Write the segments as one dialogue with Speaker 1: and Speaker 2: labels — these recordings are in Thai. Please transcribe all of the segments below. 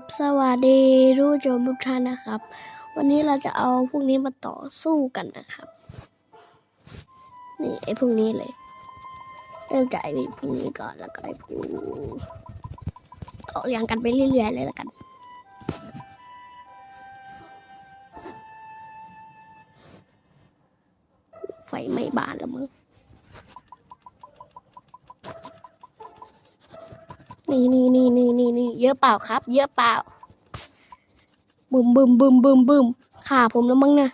Speaker 1: บ สวัสดีรู้ชมทุกท่านนะครับ วันนี้เราจะเอาพวกนี้มาต่อสู้กันนะครับ นี่ไอ้พวกนี้เลย เริ่มจากไอ้พวกนี้ก่อนแล้วก็ไอ้พวกต่อเรียงกันไปเรื่อยๆเลยละกันไฟไม้บ้านแล้วมึงนี่นี่นี่ นี่นี่นี่เยอะเปล่าครับ เยอะเปล่าบึมบึมบึมบึมบึมขาผมแล้วมั้งนะ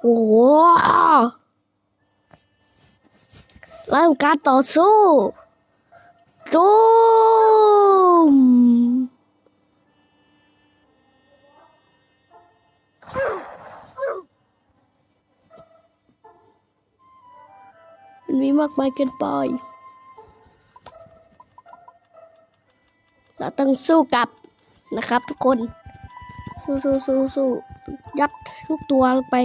Speaker 1: โอ้โหเริ่มการต่อสู้ตูมมันมีมากมายเกินไป เราต้องสู้กับนะครับ ทุกคน สู้สู้สู้สู้ยัดทุกตัวลงไป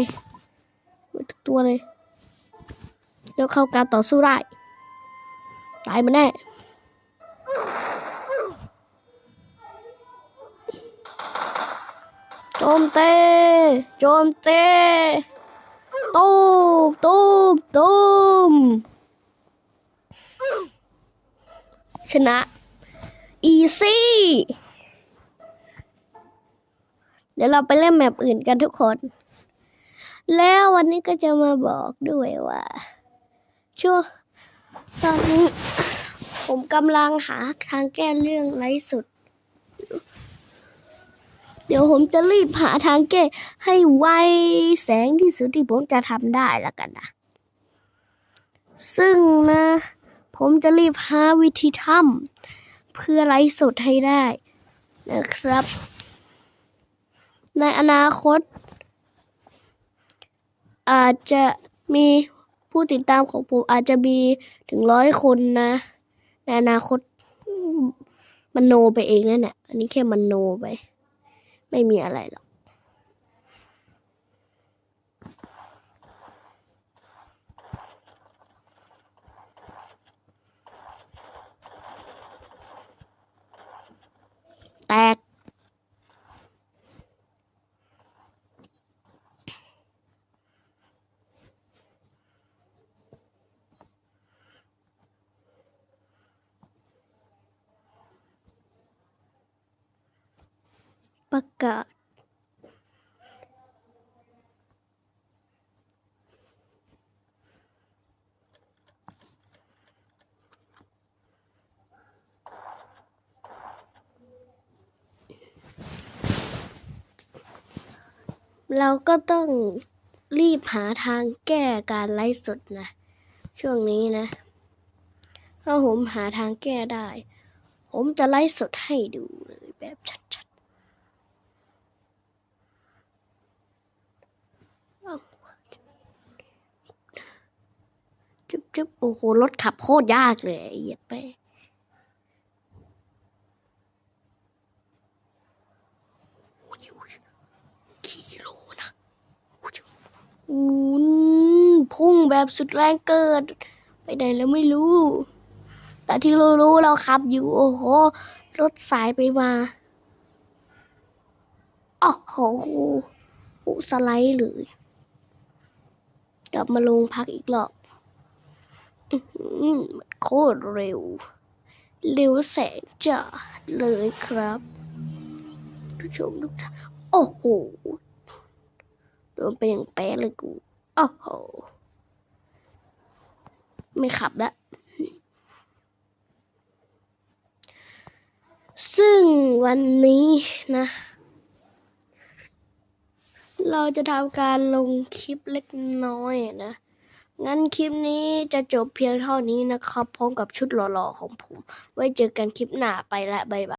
Speaker 1: ทุกตัวเลยเดี๋ยวเข้าการต่อสู้ได้ตายมาแน่โจมเตโจมเตตูมตูมตูมชนะ อีซี่ เดี๋ยวเราไปเล่นแมปอื่นกันทุกคน แล้ววันนี้ก็จะมาบอกด้วยว่าช่วงตอนนี้ ผมกำลังหาทางแก้เรื่องไร้สุด เดี๋ยวผมจะรีบหาทางแก้ให้ไวแสงที่สุดที่ผมจะทำได้แล้วกันนะ ซึ่งนะ ผมจะรีบหาวิธีทำ เพื่อไลฟ์สดให้ได้นะครับ ในอนาคต อาจจะมีผู้ติดตามของผมอาจจะมีถึงร้อยคนนะ ในอนาคตมันโนไปเองนั่นแหละอันนี้แค่มันโนไป ไม่มีอะไรหรอก แตก ประกาศเราก็ต้องรีบหาทางแก้การไลฟ์สดนะ ช่วงนี้นะถ้าผมหาทางแก้ได้ ผมจะไลฟ์สดให้ดูเลยแบบชัดๆอ้าว จุ๊บจุ๊บโอ้โห รถขับโคตรยากเลยเหยียดไปกี่กิโลนะอืมพุ่งแบบสุดแรงเกิด ไปไหนแล้วไม่รู้ แต่ที่เรารู้เราขับอยู่ โอ้โห รถสายไปมาอ๋อโหโอ้สไลด์เลย ลับมาลงพักอีกรอบอื้อหือมันโคตรเร็ว เร็วแสงจ้าเลยครับทุกชมทุกท่านโอ้โหโดนไปอย่างแป๊ะเลยกู โอ้โห ไม่ขับละซึ่งวันนี้นะ เราจะทำการลงคลิปเล็กน้อยนะ งั้นคลิปนี้จะจบเพียงเท่านี้นะครับ พร้อมกับชุดหล่อๆของผม ไว้เจอกันคลิปหน้าไปละบ๊ายบาย